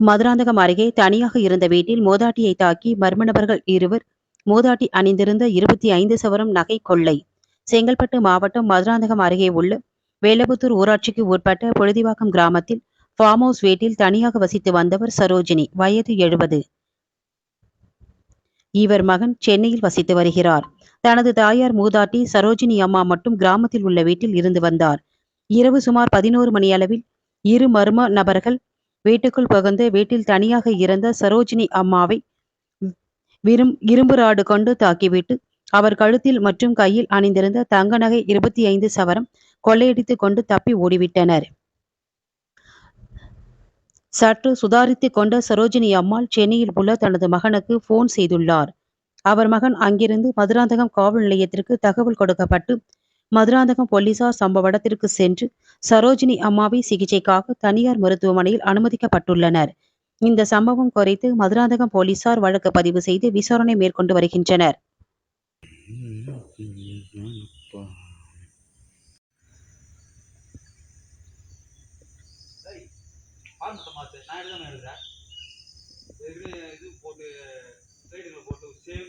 மதுராந்தகம் அருகே தனியாக இருந்த வீட்டில் மோதாட்டியை தாக்கி மர்ம நபர்கள் இருவர் மோதாட்டி அணிந்திருந்த இருபத்தி ஐந்து சவரம் நகை கொள்ளை. செங்கல்பட்டு மாவட்டம் மதுராந்தகம் அருகே உள்ள வேலபுத்தூர் ஊராட்சிக்கு உட்பட்ட பொழுதிவாக்கம் கிராமத்தில் ஃபார்ம் ஹவுஸ் வீட்டில் தனியாக வசித்து வந்தவர் சரோஜினி வயது எழுபது. இவர் மகன் சென்னையில் வசித்து வருகிறார். தனது தாயார் மூதாட்டி சரோஜினி அம்மா மட்டும் கிராமத்தில் உள்ள வீட்டில் இருந்து வந்தார். இரவு சுமார் பதினோரு மணி அளவில் இரு மர்ம நபர்கள் வீட்டுக்குள் புகுந்து வீட்டில் தனியாக இருந்த சரோஜினி அம்மாவை விரும் இரும்பு ராடு கொண்டு தாக்கிவிட்டு அவர் கழுத்தில் மற்றும் கையில் அணிந்திருந்த தங்க நகை இருபத்தி ஐந்து சவரம் கொள்ளையடித்துக் கொண்டு தப்பி ஓடிவிட்டனர். சற்று சுதாரித்துக் கொண்ட சரோஜினி அம்மாள் சென்னையில் உள்ள தனது மகனுக்கு போன் செய்துள்ளார். அவர் மகன் அங்கிருந்து மதுராந்தகம் காவல் நிலையத்திற்கு தகவல் கொடுக்கப்பட்டு மதுராந்தகம் போலீசார் சம்பவ இடத்திற்கு சென்று சரோஜினி அம்மாவை சிகிச்சைக்காக தனியார் மருத்துவமனையில் அனுமதிக்கப்பட்டுள்ளனர். இந்த சம்பவம் குறித்து மதுராந்தகம் போலீசார் வழக்கு பதிவு செய்து விசாரணை மேற்கொண்டு வருகின்றனர். நான் எழுதாம எழுதுறேன் இது போட்டு போட்டு சேவ்